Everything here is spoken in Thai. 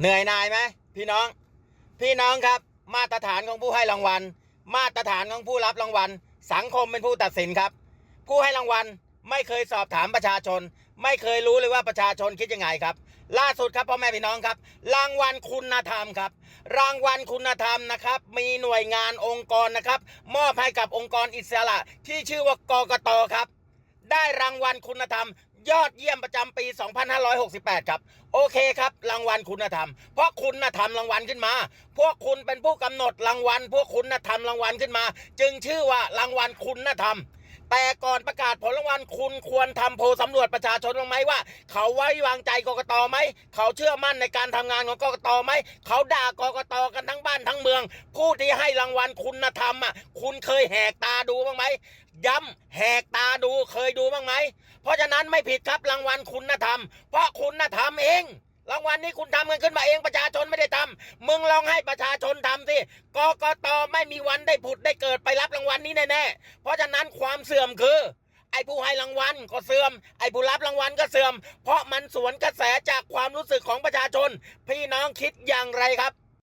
เหนื่อยนายไหมพี่น้อง พี่น้องครับ มาตรฐานของผู้ให้รางวัล มาตรฐานของผู้รับรางวัล สังคมเป็นผู้ตัดสินครับ ผู้ให้รางวัลไม่เคยสอบถามประชาชน ไม่เคยรู้เลยว่าประชาชนคิดยังไงครับ ล่าสุดครับพ่อแม่พี่น้องครับ รางวัลคุณธรรมครับ รางวัลคุณธรรมนะครับ มีหน่วยงานองค์กรนะครับ มอบให้กับองค์กรอิสระที่ชื่อว่ากกตครับ ได้รางวัลคุณธรรม ยอดเยี่ยมประจำปี 2568 ครับ โอเคครับ รางวัลคุณธรรม เพราะคุณธรรมรางวัลขึ้นมา พวกคุณเป็นผู้กำหนดรางวัล พวกคุณธรรมรางวัลขึ้นมา จึงชื่อว่ารางวัลคุณธรรมแต่ก่อนประกาศผลรางวัลคุณควรทำโพลสำรวจประชาชนบ้างไหมว่า เขาไว้วางใจกกตไหม เขาเชื่อมั่นในการทำงานของกกตไหม เขาด่ากกตกันทั้งบ้านทั้งเมือง ผู้ที่ให้รางวัลคุณธรรมอะคุณเคยแหกตาดูบ้างไหมย้ำแหกตาดูเคยดูบ้างไหม เพราะฉะนั้นไม่ผิดครับรางวัลคุณธรรม เพราะคุณธรรมเองรางวัลนี้คุณทำกันขึ้นมาเองประชาชนไม่ได้ทำมึงลองให้ประชาชนทำสิกกตไม่มีวันได้ผุดได้เกิดไปรับรางวัลนี้แน่ๆเพราะฉะนั้นความเสื่อมคือ ไอ้ผู้ให้รางวัลก็เสื่อม ไอ้ผู้รับรางวัลก็เสื่อม เพราะมันสวนกระแสจากความรู้สึกของประชาชน พี่น้องคิดอย่างไรครับ